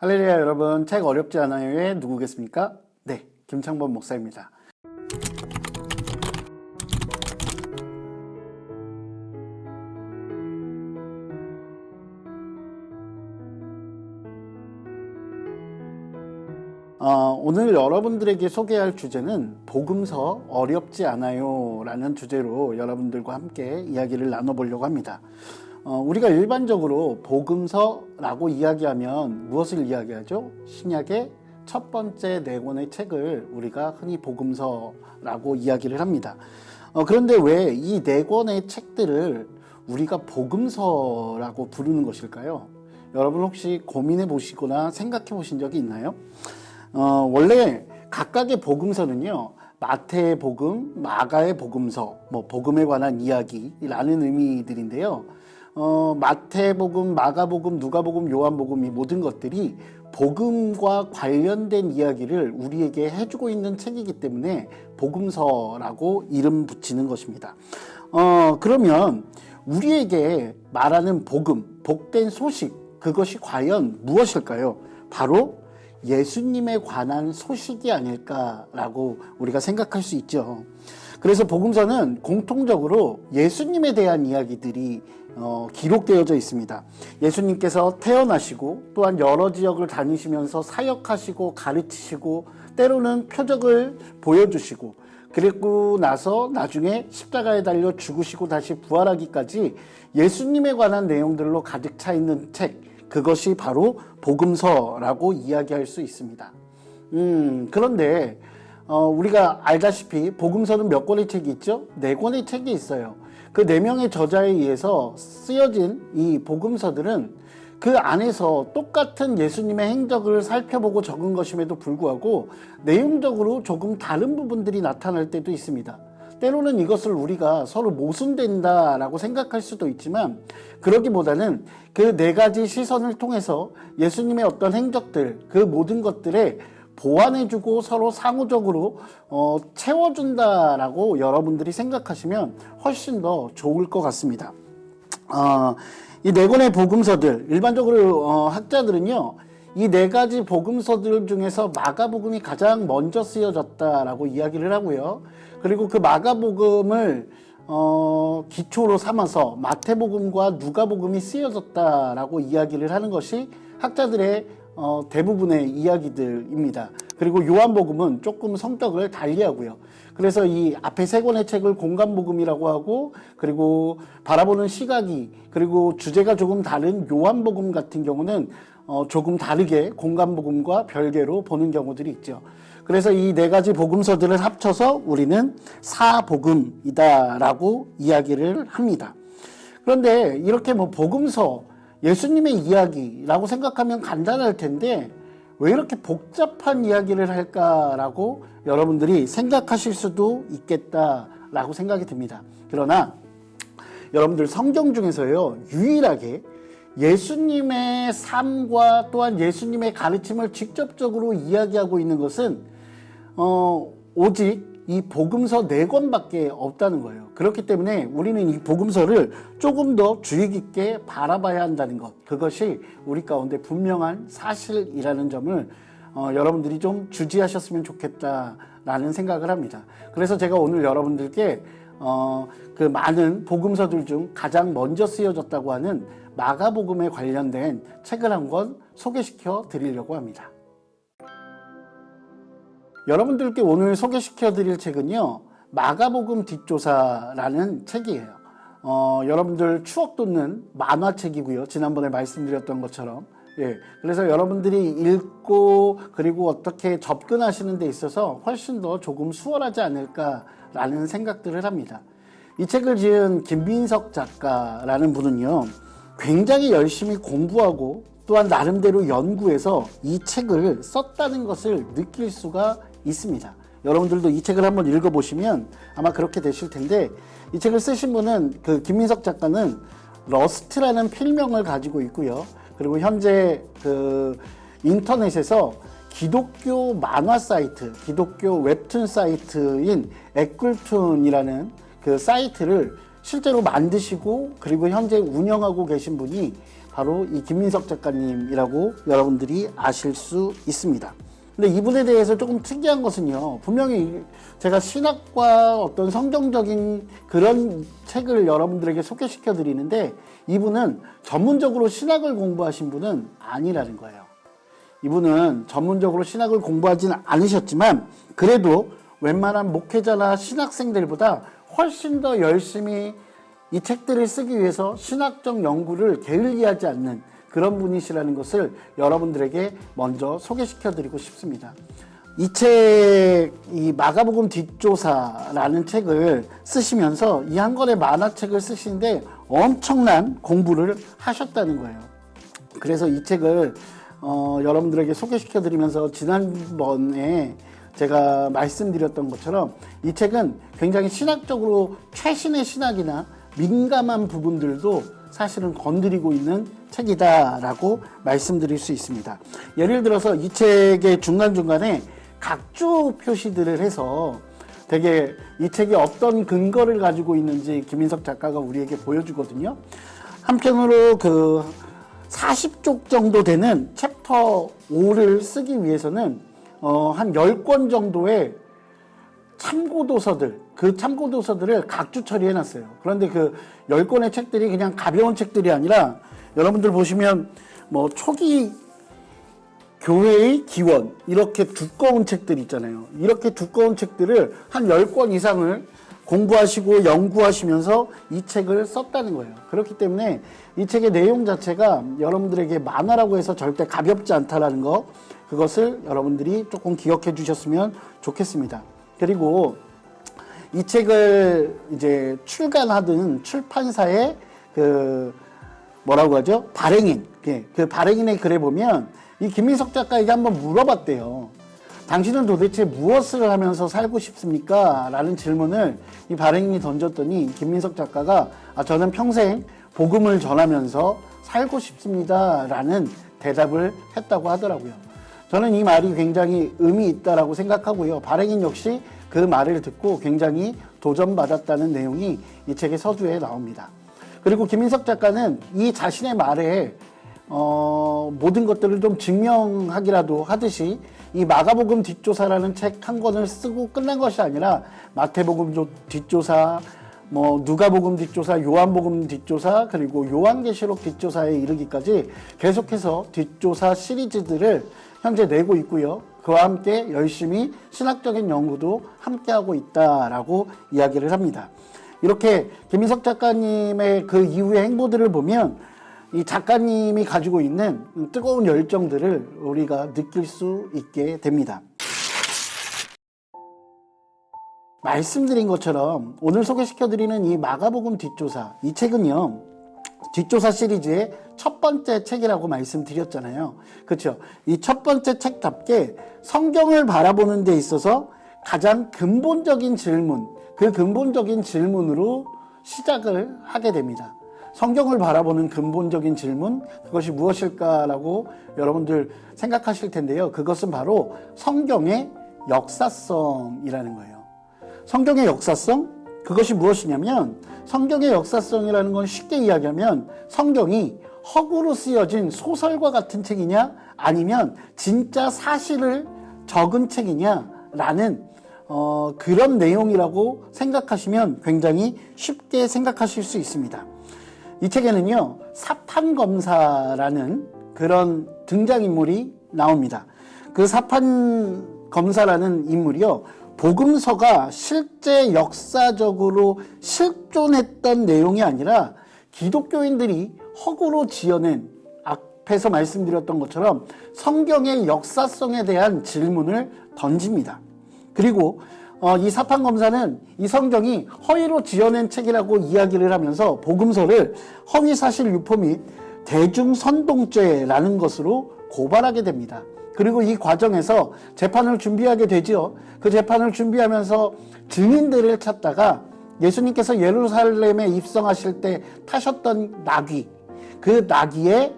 할렐루야 여러분 책 어렵지 않아요의 누구겠습니까? 네 김창범 목사입니다. 어, 오늘 여러분들에게 소개할 주제는 복음서 어렵지 않아요 라는 주제로 여러분들과 함께 이야기를 나눠보려고 합니다. 어, 우리가 일반적으로 복음서라고 이야기하면 무엇을 이야기하죠? 신약의 첫 번째 네 권의 책을 우리가 흔히 복음서라고 이야기를 합니다. 어, 그런데 왜 이 네 권의 책들을 우리가 복음서라고 부르는 것일까요? 여러분 혹시 고민해 보시거나 생각해 보신 적이 있나요? 어, 원래 각각의 복음서는요, 마태의 복음, 마가의 복음서, 뭐, 복음에 관한 이야기라는 의미들인데요. 어, 마태복음, 마가복음, 누가복음, 요한복음 이 모든 것들이 복음과 관련된 이야기를 우리에게 해주고 있는 책이기 때문에 복음서라고 이름 붙이는 것입니다. 어, 그러면 우리에게 말하는 복음, 복된 소식, 그것이 과연 무엇일까요? 바로 예수님에 관한 소식이 아닐까라고 우리가 생각할 수 있죠. 그래서 복음서는 공통적으로 예수님에 대한 이야기들이 어, 기록되어져 있습니다. 예수님께서 태어나시고 또한 여러 지역을 다니시면서 사역하시고 가르치시고 때로는 표적을 보여주시고 그리고 나서 나중에 십자가에 달려 죽으시고 다시 부활하기까지 예수님에 관한 내용들로 가득 차 있는 책 그것이 바로 복음서라고 이야기할 수 있습니다. 음, 그런데 어, 우리가 알다시피 복음서는 몇 권의 책이 있죠? 네 권의 책이 있어요. 그 네 명의 저자에 의해서 쓰여진 이 복음서들은 그 안에서 똑같은 예수님의 행적을 살펴보고 적은 것임에도 불구하고 내용적으로 조금 다른 부분들이 나타날 때도 있습니다. 때로는 이것을 우리가 서로 모순된다라고 생각할 수도 있지만 그러기보다는 그 네 가지 시선을 통해서 예수님의 어떤 행적들 그 모든 것들에 보완해주고 서로 상호적으로 어, 채워준다라고 여러분들이 생각하시면 훨씬 더 좋을 것 같습니다. 어, 이네 권의 복음서들 일반적으로 어, 학자들은요 이 네 가지 복음서들 중에서 마가복음이 가장 먼저 쓰여졌다라고 이야기를 하고요. 그리고 그 마가복음을 어, 기초로 삼아서 마태복음과 누가복음이 쓰여졌다라고 이야기를 하는 것이 학자들의 어, 대부분의 이야기들입니다. 그리고 요한복음은 조금 성격을 달리하고요. 그래서 이 앞에 세 권의 책을 공간복음이라고 하고 그리고 바라보는 시각이 그리고 주제가 조금 다른 요한복음 같은 경우는 어, 조금 다르게 공간복음과 별개로 보는 경우들이 있죠. 그래서 이 네 가지 복음서들을 합쳐서 우리는 사복음이다라고 이야기를 합니다. 그런데 이렇게 뭐 복음서, 예수님의 이야기라고 생각하면 간단할 텐데 왜 이렇게 복잡한 이야기를 할까라고 여러분들이 생각하실 수도 있겠다라고 생각이 듭니다. 그러나 여러분들 성경 중에서요, 유일하게 예수님의 삶과 또한 예수님의 가르침을 직접적으로 이야기하고 있는 것은 어, 오직 이 복음서 네 권밖에 없다는 거예요. 그렇기 때문에 우리는 이 복음서를 조금 더 주의 깊게 바라봐야 한다는 것. 그것이 우리 가운데 분명한 사실이라는 점을 어, 여러분들이 좀 주지하셨으면 좋겠다라는 생각을 합니다. 그래서 제가 오늘 여러분들께 어, 그 많은 복음서들 중 가장 먼저 쓰여졌다고 하는 마가복음에 관련된 책을 한 권 소개시켜 드리려고 합니다. 여러분들께 오늘 소개시켜 드릴 책은요, 마가복음 뒷조사라는 책이에요. 어, 여러분들 추억 돋는 만화책이고요. 지난번에 말씀드렸던 것처럼. 예. 그래서 여러분들이 읽고 그리고 어떻게 접근하시는 데 있어서 훨씬 더 조금 수월하지 않을까라는 생각들을 합니다. 이 책을 지은 김민석 작가라는 분은요, 굉장히 열심히 공부하고 또한 나름대로 연구해서 이 책을 썼다는 것을 느낄 수가 있습니다. 여러분들도 이 책을 한번 읽어보시면 아마 그렇게 되실 텐데 이 책을 쓰신 분은 그 김민석 작가는 러스트라는 필명을 가지고 있고요. 그리고 현재 그 인터넷에서 기독교 만화 사이트, 기독교 웹툰 사이트인 에꿀툰이라는 그 사이트를 실제로 만드시고 그리고 현재 운영하고 계신 분이 바로 이 김민석 작가님이라고 여러분들이 아실 수 있습니다. 근데 이분에 대해서 조금 특이한 것은요. 분명히 제가 신학과 어떤 성경적인 그런 책을 여러분들에게 소개시켜 드리는데 이분은 전문적으로 신학을 공부하신 분은 아니라는 거예요. 이분은 전문적으로 신학을 공부하지는 않으셨지만 그래도 웬만한 목회자나 신학생들보다 훨씬 더 열심히 이 책들을 쓰기 위해서 신학적 연구를 게을리하지 않는 그런 분이시라는 것을 여러분들에게 먼저 소개시켜 드리고 싶습니다. 이 책, 이 마가복음 뒷조사라는 책을 쓰시면서 이 한 권의 만화책을 쓰시는데 엄청난 공부를 하셨다는 거예요. 그래서 이 책을 어, 여러분들에게 소개시켜 드리면서 지난번에 제가 말씀드렸던 것처럼 이 책은 굉장히 신학적으로 최신의 신학이나 민감한 부분들도 사실은 건드리고 있는 책이다라고 말씀드릴 수 있습니다. 예를 들어서 이 책의 중간중간에 각주 표시들을 해서 되게 이 책이 어떤 근거를 가지고 있는지 김인석 작가가 우리에게 보여주거든요. 한편으로 그 40쪽 정도 되는 챕터 5를 쓰기 위해서는 어, 한 10권 정도의 참고도서들, 그 참고도서들을 각주 처리해 놨어요. 그런데 그 10권의 책들이 그냥 가벼운 책들이 아니라 여러분들 보시면 뭐 초기 교회의 기원, 이렇게 두꺼운 책들 있잖아요. 이렇게 두꺼운 책들을 한 10권 이상을 공부하시고 연구하시면서 이 책을 썼다는 거예요. 그렇기 때문에 이 책의 내용 자체가 여러분들에게 만화라고 해서 절대 가볍지 않다라는 거, 그것을 여러분들이 조금 기억해 주셨으면 좋겠습니다. 그리고 이 책을 이제 출간하던 출판사의 그 뭐라고 하죠? 발행인. 예, 그 발행인의 글에 보면 이 김민석 작가에게 한번 물어봤대요. 당신은 도대체 무엇을 하면서 살고 싶습니까? 라는 질문을 이 발행인이 던졌더니 김민석 작가가 아, 저는 평생 복음을 전하면서 살고 싶습니다. 라는 대답을 했다고 하더라고요. 저는 이 말이 굉장히 의미 있다라고 생각하고요. 발행인 역시 그 말을 듣고 굉장히 도전받았다는 내용이 이 책의 서두에 나옵니다. 그리고 김인석 작가는 이 자신의 말에 어, 모든 것들을 좀 증명하기라도 하듯이 이 마가복음 뒷조사라는 책 한 권을 쓰고 끝난 것이 아니라 마태복음 조- 뒷조사, 뭐 누가복음 뒷조사, 요한복음 뒷조사, 그리고 요한계시록 뒷조사에 이르기까지 계속해서 뒷조사 시리즈들을 현재 내고 있고요. 그와 함께 열심히 신학적인 연구도 함께하고 있다라고 이야기를 합니다. 이렇게 김인석 작가님의 그 이후의 행보들을 보면 이 작가님이 가지고 있는 뜨거운 열정들을 우리가 느낄 수 있게 됩니다. 말씀드린 것처럼 오늘 소개시켜드리는 이 마가복음 뒷조사, 이 책은요, 뒷조사 시리즈의 첫 번째 책이라고 말씀드렸잖아요. 그렇죠? 이 첫 번째 책답게 성경을 바라보는 데 있어서 가장 근본적인 질문, 그 근본적인 질문으로 시작을 하게 됩니다. 성경을 바라보는 근본적인 질문, 그것이 무엇일까라고 여러분들 생각하실 텐데요. 그것은 바로 성경의 역사성이라는 거예요. 성경의 역사성? 그것이 무엇이냐면 성경의 역사성이라는 건 쉽게 이야기하면 성경이 허구로 쓰여진 소설과 같은 책이냐 아니면 진짜 사실을 적은 책이냐라는 어, 그런 내용이라고 생각하시면 굉장히 쉽게 생각하실 수 있습니다. 이 책에는요, 사판 검사라는 그런 등장인물이 나옵니다. 그 사판 검사라는 인물이요, 복음서가 실제 역사적으로 실존했던 내용이 아니라 기독교인들이 허구로 지어낸 앞에서 말씀드렸던 것처럼 성경의 역사성에 대한 질문을 던집니다. 그리고 어, 이 사판 검사는 이 성경이 허위로 지어낸 책이라고 이야기를 하면서 복음서를 허위 사실 유포 및 대중 선동죄라는 것으로 고발하게 됩니다. 그리고 이 과정에서 재판을 준비하게 되지요. 그 재판을 준비하면서 증인들을 찾다가 예수님께서 예루살렘에 입성하실 때 타셨던 나귀, 그 나귀의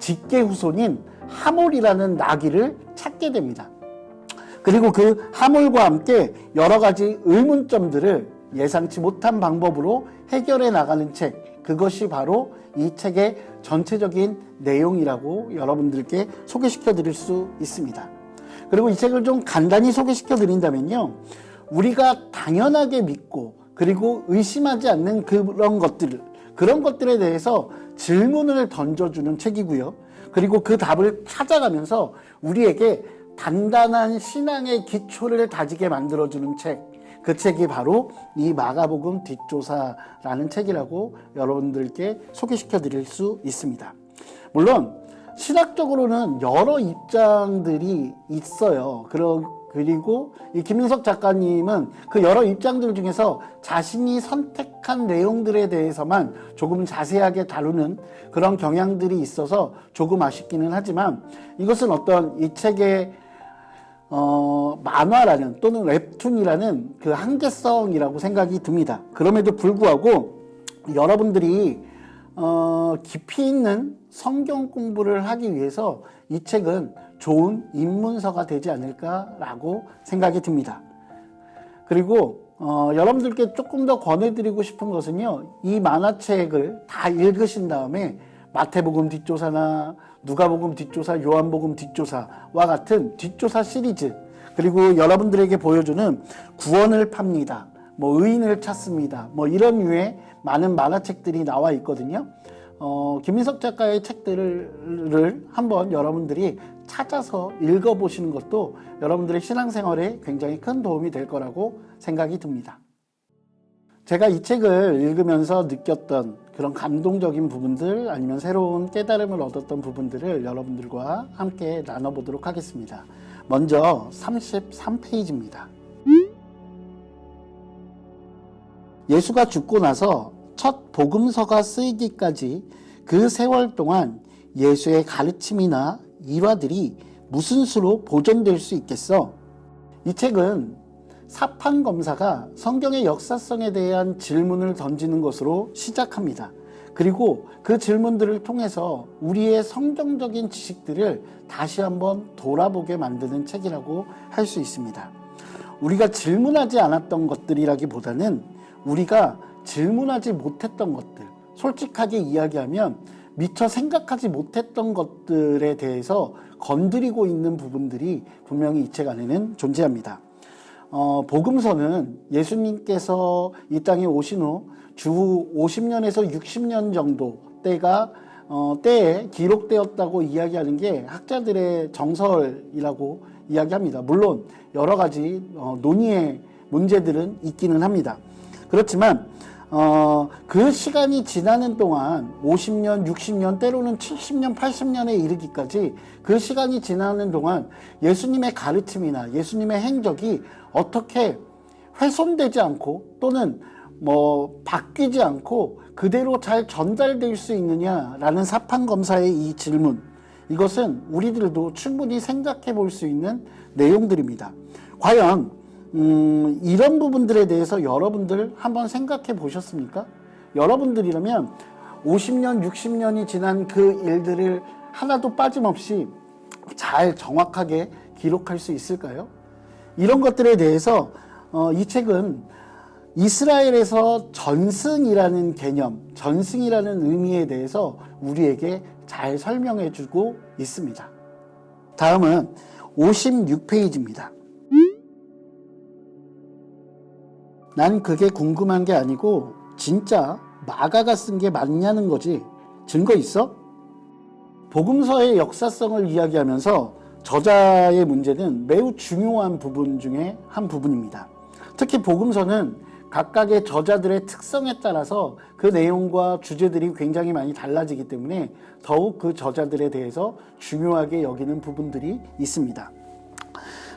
직계 후손인 하몰이라는 나귀를 찾게 됩니다. 그리고 그 하물과 함께 여러 가지 의문점들을 예상치 못한 방법으로 해결해 나가는 책. 그것이 바로 이 책의 전체적인 내용이라고 여러분들께 소개시켜 드릴 수 있습니다. 그리고 이 책을 좀 간단히 소개시켜 드린다면요. 우리가 당연하게 믿고 그리고 의심하지 않는 그런 것들, 그런 것들에 대해서 질문을 던져주는 책이고요. 그리고 그 답을 찾아가면서 우리에게 단단한 신앙의 기초를 다지게 만들어주는 책. 그 책이 바로 이 마가복음 뒷조사라는 책이라고 여러분들께 소개시켜 드릴 수 있습니다. 물론 신학적으로는 여러 입장들이 있어요. 그리고 이 김인석 작가님은 그 여러 입장들 중에서 자신이 선택한 내용들에 대해서만 조금 자세하게 다루는 그런 경향들이 있어서 조금 아쉽기는 하지만 이것은 어떤 이 책의 어, 만화라는 또는 웹툰이라는 그 한계성이라고 생각이 듭니다. 그럼에도 불구하고 여러분들이 어, 깊이 있는 성경 공부를 하기 위해서 이 책은 좋은 입문서가 되지 않을까라고 생각이 듭니다. 그리고 어, 여러분들께 조금 더 권해드리고 싶은 것은요, 이 만화책을 다 읽으신 다음에 마태복음 뒷조사나 누가복음 뒷조사, 요한복음 뒷조사와 같은 뒷조사 시리즈 그리고 여러분들에게 보여주는 구원을 팝니다. 뭐 의인을 찾습니다. 뭐 이런 류의 많은 만화책들이 나와 있거든요. 어, 김민석 작가의 책들을 한번 여러분들이 찾아서 읽어보시는 것도 여러분들의 신앙생활에 굉장히 큰 도움이 될 거라고 생각이 듭니다. 제가 이 책을 읽으면서 느꼈던 그런 감동적인 부분들 아니면 새로운 깨달음을 얻었던 부분들을 여러분들과 함께 나눠보도록 하겠습니다. 먼저 33페이지입니다. 예수가 죽고 나서 첫 복음서가 쓰이기까지 그 세월 동안 예수의 가르침이나 일화들이 무슨 수로 보존될 수 있겠어? 이 책은 사판 검사가 성경의 역사성에 대한 질문을 던지는 것으로 시작합니다. 그리고 그 질문들을 통해서 우리의 성경적인 지식들을 다시 한번 돌아보게 만드는 책이라고 할 수 있습니다. 우리가 질문하지 않았던 것들이라기보다는 우리가 질문하지 못했던 것들, 솔직하게 이야기하면 미처 생각하지 못했던 것들에 대해서 건드리고 있는 부분들이 분명히 이 책 안에는 존재합니다. 어, 복음서는 예수님께서 이 땅에 오신 후주 50년에서 60년 정도 때가 어, 때에 기록되었다고 이야기하는 게 학자들의 정설이라고 이야기합니다. 물론 여러 가지 어, 논의의 문제들은 있기는 합니다. 그렇지만 어, 그 시간이 지나는 동안 50년, 60년, 때로는 70년, 80년에 이르기까지 그 시간이 지나는 동안 예수님의 가르침이나 예수님의 행적이 어떻게 훼손되지 않고 또는 뭐 바뀌지 않고 그대로 잘 전달될 수 있느냐라는 사판 검사의 이 질문 이것은 우리들도 충분히 생각해 볼 수 있는 내용들입니다. 과연 음, 이런 부분들에 대해서 여러분들 한번 생각해 보셨습니까? 여러분들이라면 50년, 60년이 지난 그 일들을 하나도 빠짐없이 잘 정확하게 기록할 수 있을까요? 이런 것들에 대해서 어, 이 책은 이스라엘에서 전승이라는 개념, 전승이라는 의미에 대해서 우리에게 잘 설명해 주고 있습니다. 다음은 56페이지입니다. 난 그게 궁금한 게 아니고 진짜 마가가 쓴 게 맞냐는 거지. 증거 있어? 복음서의 역사성을 이야기하면서 저자의 문제는 매우 중요한 부분 중에 한 부분입니다. 특히 복음서는 각각의 저자들의 특성에 따라서 그 내용과 주제들이 굉장히 많이 달라지기 때문에 더욱 그 저자들에 대해서 중요하게 여기는 부분들이 있습니다.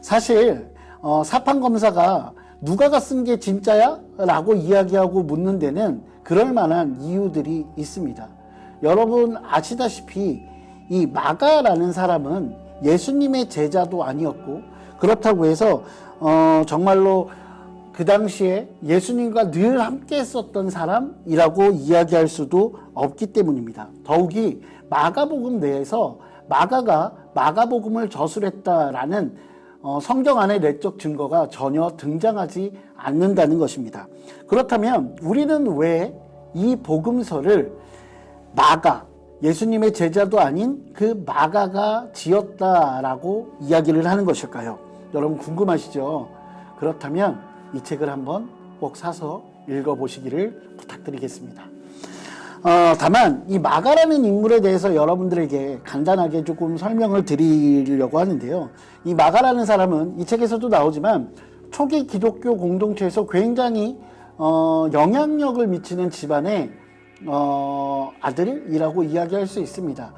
사실 어, 사판 검사가 누가가 쓴 게 진짜야? 라고 이야기하고 묻는 데는 그럴 만한 이유들이 있습니다. 여러분 아시다시피 이 마가라는 사람은 예수님의 제자도 아니었고 그렇다고 해서 어, 정말로 그 당시에 예수님과 늘 함께 했었던 사람이라고 이야기할 수도 없기 때문입니다. 더욱이 마가복음 내에서 마가가 마가복음을 저술했다라는 어, 성경 안의 내적 증거가 전혀 등장하지 않는다는 것입니다. 그렇다면 우리는 왜 이 복음서를 마가 예수님의 제자도 아닌 그 마가가 지었다라고 이야기를 하는 것일까요? 여러분 궁금하시죠? 그렇다면 이 책을 한번 꼭 사서 읽어보시기를 부탁드리겠습니다. 어, 다만 이 마가라는 인물에 대해서 여러분들에게 간단하게 조금 설명을 드리려고 하는데요. 이 마가라는 사람은 이 책에서도 나오지만 초기 기독교 공동체에서 굉장히 어, 영향력을 미치는 집안의 어, 아들이라고 이야기할 수 있습니다.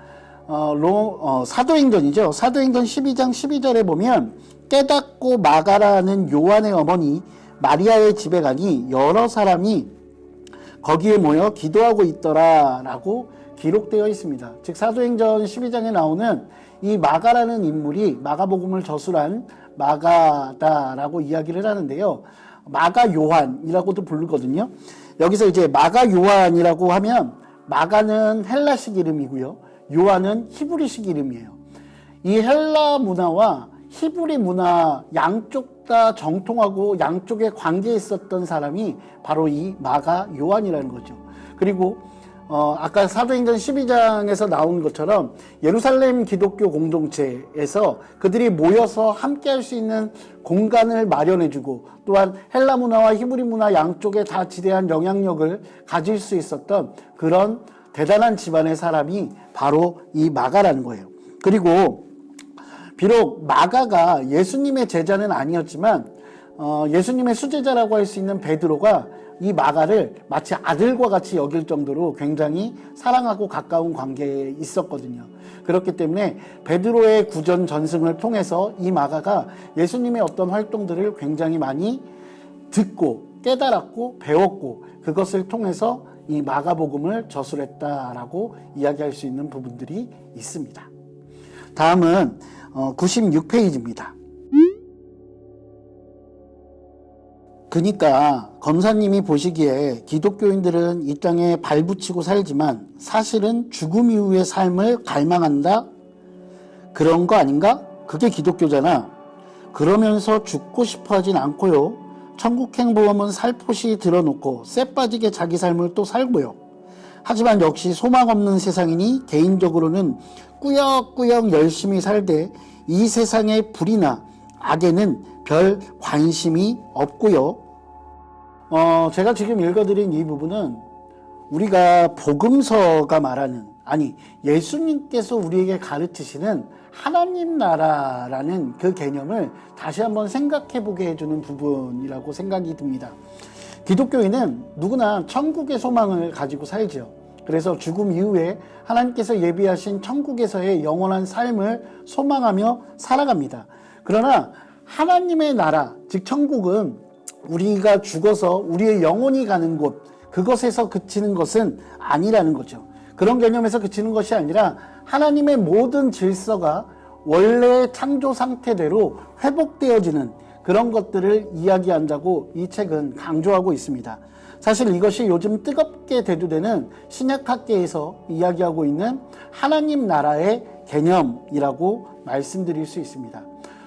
어, 로, 어, 사도행전이죠. 사도행전 12장 12절에 보면 깨닫고 마가라는 요한의 어머니 마리아의 집에 가니 여러 사람이 거기에 모여 기도하고 있더라라고 기록되어 있습니다. 즉 사도행전 12장에 나오는 이 마가라는 인물이 마가복음을 저술한 마가다라고 이야기를 하는데요. 마가 요한이라고도 부르거든요. 여기서 이제 마가 요한이라고 하면 마가는 헬라식 이름이고요. 요한은 히브리식 이름이에요. 이 헬라 문화와 히브리 문화 양쪽 다 정통하고 양쪽에 관계 있었던 사람이 바로 이 마가 요한이라는 거죠. 그리고 어, 아까 사도행전 12장에서 나온 것처럼 예루살렘 기독교 공동체에서 그들이 모여서 함께 할 수 있는 공간을 마련해주고 또한 헬라 문화와 히브리 문화 양쪽에 다 지대한 영향력을 가질 수 있었던 그런 대단한 집안의 사람이 바로 이 마가라는 거예요. 그리고 비록 마가가 예수님의 제자는 아니었지만 어, 예수님의 수제자라고 할 수 있는 베드로가 이 마가를 마치 아들과 같이 여길 정도로 굉장히 사랑하고 가까운 관계에 있었거든요. 그렇기 때문에 베드로의 구전 전승을 통해서 이 마가가 예수님의 어떤 활동들을 굉장히 많이 듣고 깨달았고 배웠고 그것을 통해서 이 마가복음을 저술했다라고 이야기할 수 있는 부분들이 있습니다. 다음은 96페이지입니다. 그니까 검사님이 보시기에 기독교인들은 이 땅에 발붙이고 살지만 사실은 죽음 이후의 삶을 갈망한다? 그런 거 아닌가? 그게 기독교잖아. 그러면서 죽고 싶어 하진 않고요. 천국행보험은 살포시 들어놓고 쎄 빠지게 자기 삶을 또 살고요. 하지만 역시 소망 없는 세상이니 개인적으로는 꾸역꾸역 열심히 살되 이 세상의 불이나 악에는 별 관심이 없고요. 어, 제가 지금 읽어드린 이 부분은 우리가 복음서가 말하는 아니 예수님께서 우리에게 가르치시는 하나님 나라라는 그 개념을 다시 한번 생각해 보게 해주는 부분이라고 생각이 듭니다. 기독교인은 누구나 천국의 소망을 가지고 살죠. 그래서 죽음 이후에 하나님께서 예비하신 천국에서의 영원한 삶을 소망하며 살아갑니다. 그러나 하나님의 나라, 즉 천국은 우리가 죽어서 우리의 영혼이 가는 곳, 그것에서 그치는 것은 아니라는 거죠. 그런 개념에서 그치는 것이 아니라 하나님의 모든 질서가 원래의 창조 상태대로 회복되어지는 그런 것들을 이야기한다고 이 책은 강조하고 있습니다. 사실 이것이 요즘 뜨겁게 대두되는 신약학계에서 이야기하고 있는 하나님 나라의 개념이라고 말씀드릴 수 있습니다.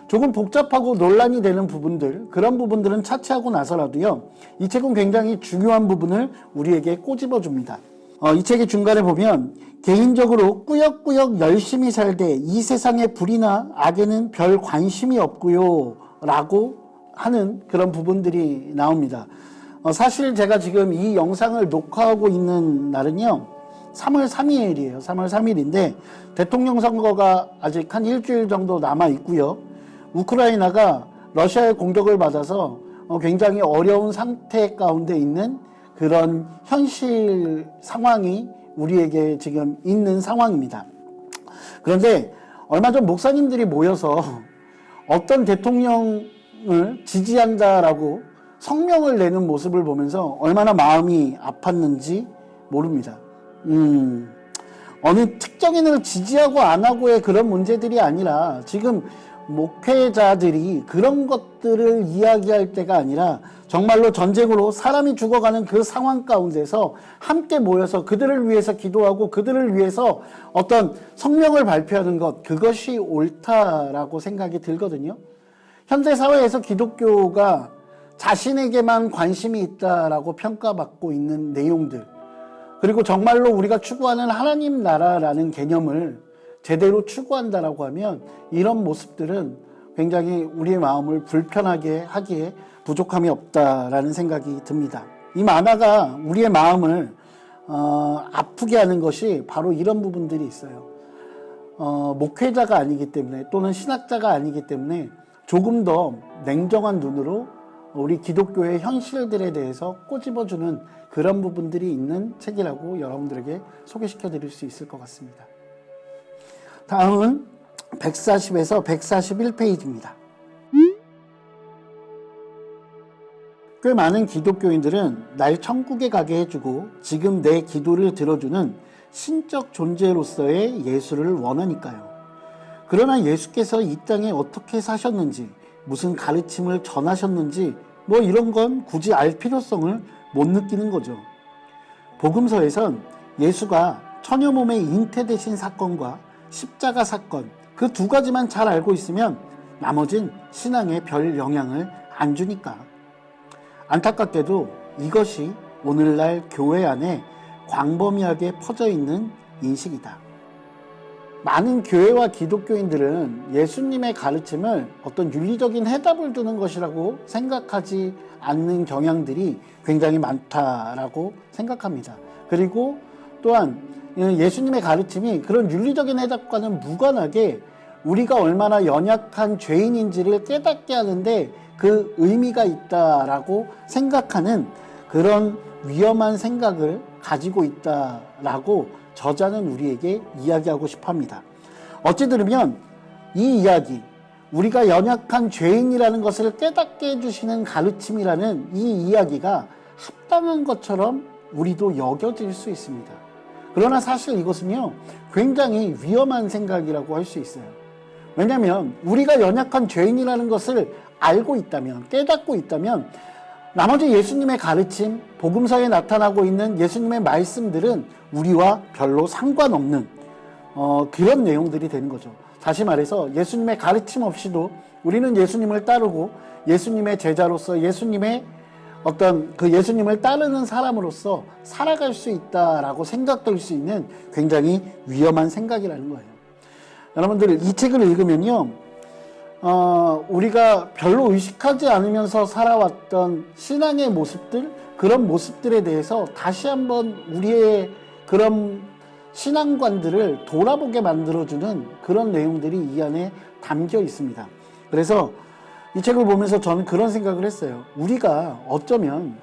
조금 복잡하고 논란이 되는 부분들, 그런 부분들은 차치하고 나서라도요, 이 책은 굉장히 중요한 부분을 우리에게 꼬집어 줍니다. 어, 이 책의 중간에 보면, 개인적으로 꾸역꾸역 열심히 살되 이 세상의 불이나 악에는 별 관심이 없고요. 라고 하는 그런 부분들이 나옵니다. 어, 사실 제가 지금 이 영상을 녹화하고 있는 날은요, 3월 3일이에요. 3월 3일인데, 대통령 선거가 아직 한 일주일 정도 남아 있고요. 우크라이나가 러시아의 공격을 받아서 어, 굉장히 어려운 상태 가운데 있는 그런 현실 상황이 우리에게 지금 있는 상황입니다. 그런데 얼마 전 목사님들이 모여서 어떤 대통령을 지지한다라고 성명을 내는 모습을 보면서 얼마나 마음이 아팠는지 모릅니다. 음, 어느 특정인을 지지하고 안 하고의 그런 문제들이 아니라 지금 목회자들이 그런 것들을 이야기할 때가 아니라 정말로 전쟁으로 사람이 죽어가는 그 상황 가운데서 함께 모여서 그들을 위해서 기도하고 그들을 위해서 어떤 성명을 발표하는 것, 그것이 옳다라고 생각이 들거든요. 현대 사회에서 기독교가 자신에게만 관심이 있다라고 평가받고 있는 내용들, 그리고 정말로 우리가 추구하는 하나님 나라라는 개념을 제대로 추구한다라고 하면 이런 모습들은 굉장히 우리의 마음을 불편하게 하기에 부족함이 없다라는 생각이 듭니다. 이 만화가 우리의 마음을 어, 아프게 하는 것이 바로 이런 부분들이 있어요. 어, 목회자가 아니기 때문에 또는 신학자가 아니기 때문에 조금 더 냉정한 눈으로 우리 기독교의 현실들에 대해서 꼬집어주는 그런 부분들이 있는 책이라고 여러분들에게 소개시켜 드릴 수 있을 것 같습니다. 다음은 140에서 141페이지입니다. 꽤 많은 기독교인들은 날 천국에 가게 해주고 지금 내 기도를 들어주는 신적 존재로서의 예수를 원하니까요. 그러나 예수께서 이 땅에 어떻게 사셨는지, 무슨 가르침을 전하셨는지, 뭐 이런 건 굳이 알 필요성을 못 느끼는 거죠. 복음서에선 예수가 처녀 몸에 잉태되신 사건과 십자가 사건, 그 두 가지만 잘 알고 있으면 나머진 신앙에 별 영향을 안 주니까. 안타깝게도 이것이 오늘날 교회 안에 광범위하게 퍼져 있는 인식이다. 많은 교회와 기독교인들은 예수님의 가르침을 어떤 윤리적인 해답을 주는 것이라고 생각하지 않는 경향들이 굉장히 많다라고 생각합니다. 그리고 또한 예수님의 가르침이 그런 윤리적인 해답과는 무관하게 우리가 얼마나 연약한 죄인인지를 깨닫게 하는데 그 의미가 있다라고 생각하는 그런 위험한 생각을 가지고 있다라고 저자는 우리에게 이야기하고 싶어 합니다. 어찌 들으면 이 이야기, 우리가 연약한 죄인이라는 것을 깨닫게 해주시는 가르침이라는 이 이야기가 합당한 것처럼 우리도 여겨질 수 있습니다. 그러나 사실 이것은요, 굉장히 위험한 생각이라고 할 수 있어요. 왜냐하면 우리가 연약한 죄인이라는 것을 알고 있다면, 깨닫고 있다면, 나머지 예수님의 가르침, 복음서에 나타나고 있는 예수님의 말씀들은 우리와 별로 상관없는 어, 그런 내용들이 되는 거죠. 다시 말해서 예수님의 가르침 없이도 우리는 예수님을 따르고 예수님의 제자로서 예수님의 어떤 그 예수님을 따르는 사람으로서 살아갈 수 있다라고 생각될 수 있는 굉장히 위험한 생각이라는 거예요. 여러분들 이 책을 읽으면요, 어, 우리가 별로 의식하지 않으면서 살아왔던 신앙의 모습들, 그런 모습들에 대해서 다시 한번 우리의 그런 신앙관들을 돌아보게 만들어주는 그런 내용들이 이 안에 담겨 있습니다. 그래서 이 책을 보면서 저는 그런 생각을 했어요. 우리가 어쩌면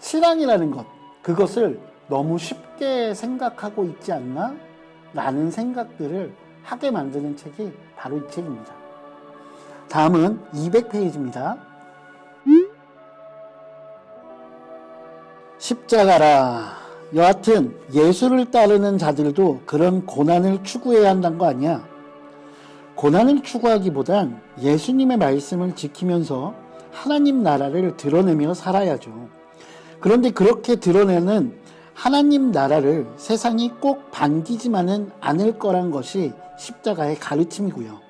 신앙이라는 것, 그것을 너무 쉽게 생각하고 있지 않나? 라는 생각들을 하게 만드는 책이 바로 이 책입니다. 다음은 200페이지입니다. 십자가라. 여하튼 예수를 따르는 자들도 그런 고난을 추구해야 한다는 거 아니야? 고난을 추구하기보단 예수님의 말씀을 지키면서 하나님 나라를 드러내며 살아야죠. 그런데 그렇게 드러내는 하나님 나라를 세상이 꼭 반기지만은 않을 거란 것이 십자가의 가르침이고요.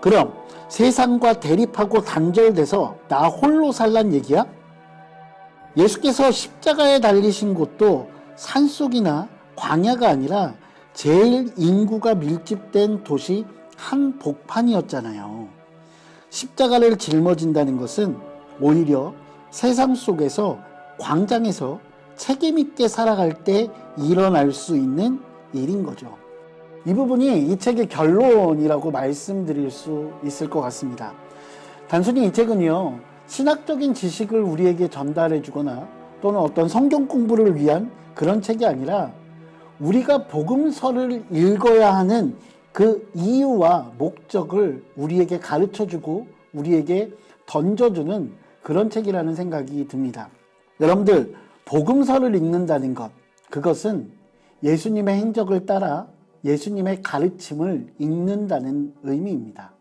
그럼 세상과 대립하고 단절돼서 나 홀로 살란 얘기야? 예수께서 십자가에 달리신 곳도 산속이나 광야가 아니라 제일 인구가 밀집된 도시 한 복판이었잖아요. 십자가를 짊어진다는 것은 오히려 세상 속에서 광장에서 책임있게 살아갈 때 일어날 수 있는 일인 거죠. 이 부분이 이 책의 결론이라고 말씀드릴 수 있을 것 같습니다. 단순히 이 책은요, 신학적인 지식을 우리에게 전달해 주거나 또는 어떤 성경 공부를 위한 그런 책이 아니라 우리가 복음서를 읽어야 하는 그 이유와 목적을 우리에게 가르쳐 주고 우리에게 던져주는 그런 책이라는 생각이 듭니다. 여러분들, 복음서를 읽는다는 것, 그것은 예수님의 행적을 따라 예수님의 가르침을 읽는다는 의미입니다.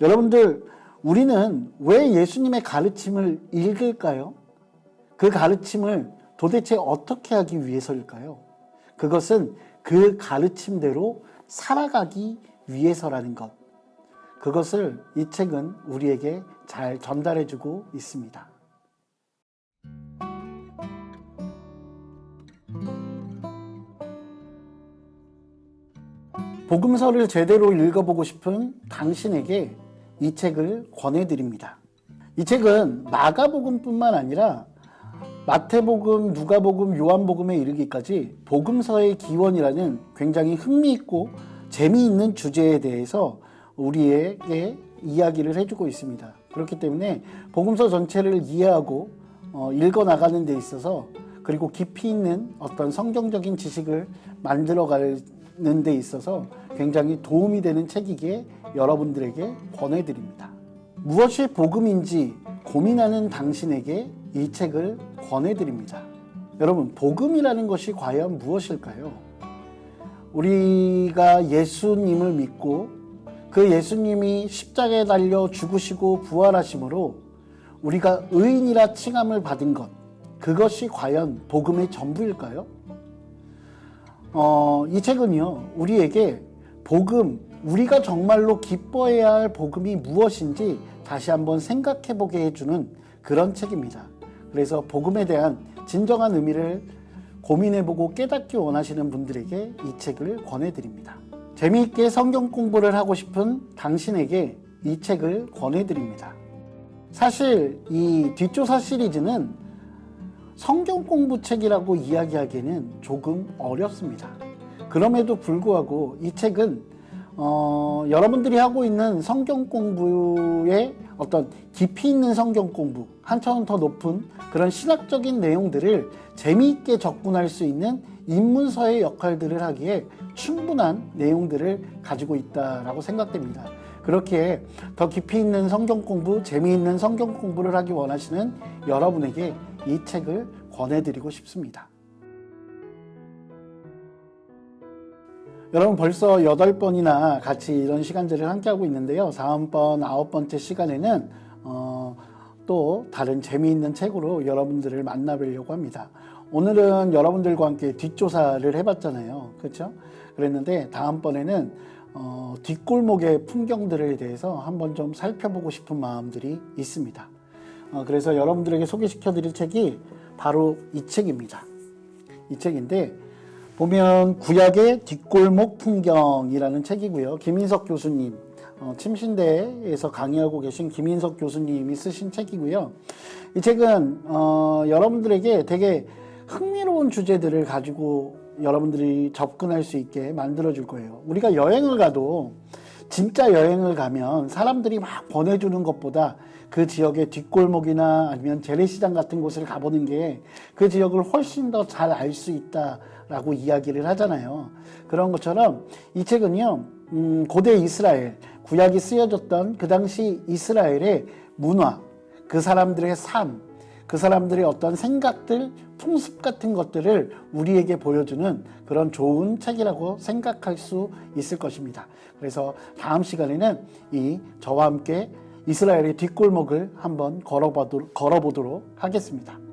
여러분들, 우리는 왜 예수님의 가르침을 읽을까요? 그 가르침을 도대체 어떻게 하기 위해서일까요? 그것은 그 가르침대로 살아가기 위해서라는 것. 그것을 이 책은 우리에게 잘 전달해주고 있습니다. 복음서를 제대로 읽어보고 싶은 당신에게 이 책을 권해드립니다. 이 책은 마가복음뿐만 아니라 마태복음, 누가복음, 요한복음에 이르기까지 복음서의 기원이라는 굉장히 흥미있고 재미있는 주제에 대해서 우리에게 이야기를 해주고 있습니다. 그렇기 때문에 복음서 전체를 이해하고 어, 읽어 나가는 데 있어서 그리고 깊이 있는 어떤 성경적인 지식을 만들어 가는 데 있어서 굉장히 도움이 되는 책이기에 여러분들에게 권해드립니다. 무엇이 복음인지 고민하는 당신에게 이 책을 권해드립니다. 여러분, 복음이라는 것이 과연 무엇일까요? 우리가 예수님을 믿고 그 예수님이 십자가에 달려 죽으시고 부활하심으로 우리가 의인이라 칭함을 받은 것, 그것이 과연 복음의 전부일까요? 어, 이 책은요, 우리에게 복음, 우리가 정말로 기뻐해야 할 복음이 무엇인지 다시 한번 생각해 보게 해주는 그런 책입니다. 그래서 복음에 대한 진정한 의미를 고민해 보고 깨닫기 원하시는 분들에게 이 책을 권해드립니다. 재미있게 성경 공부를 하고 싶은 당신에게 이 책을 권해드립니다. 사실 이 뒷조사 시리즈는 성경 공부 책이라고 이야기하기에는 조금 어렵습니다. 그럼에도 불구하고 이 책은 어, 여러분들이 하고 있는 성경 공부의 어떤 깊이 있는 성경 공부, 한 차원 더 높은 그런 신학적인 내용들을 재미있게 접근할 수 있는 입문서의 역할들을 하기에 충분한 내용들을 가지고 있다라고 생각됩니다. 그렇게 더 깊이 있는 성경 공부, 재미있는 성경 공부를 하기 원하시는 여러분에게 이 책을 권해드리고 싶습니다. 여러분 벌써 여덟 번이나 같이 이런 시간들을 함께하고 있는데요. 다음번 아홉 번째 시간에는 어, 또 다른 재미있는 책으로 여러분들을 만나뵈려고 합니다. 오늘은 여러분들과 함께 뒷조사를 해봤잖아요. 그렇죠? 그랬는데 다음번에는 어, 뒷골목의 풍경들에 대해서 한번 좀 살펴보고 싶은 마음들이 있습니다. 어, 그래서 여러분들에게 소개시켜 드릴 책이 바로 이 책입니다. 이 책인데 보면 구약의 뒷골목 풍경이라는 책이고요. 김인석 교수님, 어, 침신대에서 강의하고 계신 김인석 교수님이 쓰신 책이고요. 이 책은 어, 여러분들에게 되게 흥미로운 주제들을 가지고 여러분들이 접근할 수 있게 만들어 줄 거예요. 우리가 여행을 가도 진짜 여행을 가면 사람들이 막 보내주는 것보다 그 지역의 뒷골목이나 아니면 재래시장 같은 곳을 가보는 게 그 지역을 훨씬 더 잘 알 수 있다라고 이야기를 하잖아요. 그런 것처럼 이 책은요, 음, 고대 이스라엘, 구약이 쓰여졌던 그 당시 이스라엘의 문화, 그 사람들의 삶, 그 사람들의 어떤 생각들, 풍습 같은 것들을 우리에게 보여주는 그런 좋은 책이라고 생각할 수 있을 것입니다. 그래서 다음 시간에는 이 저와 함께 이스라엘의 뒷골목을 한번 걸어보도록 하겠습니다.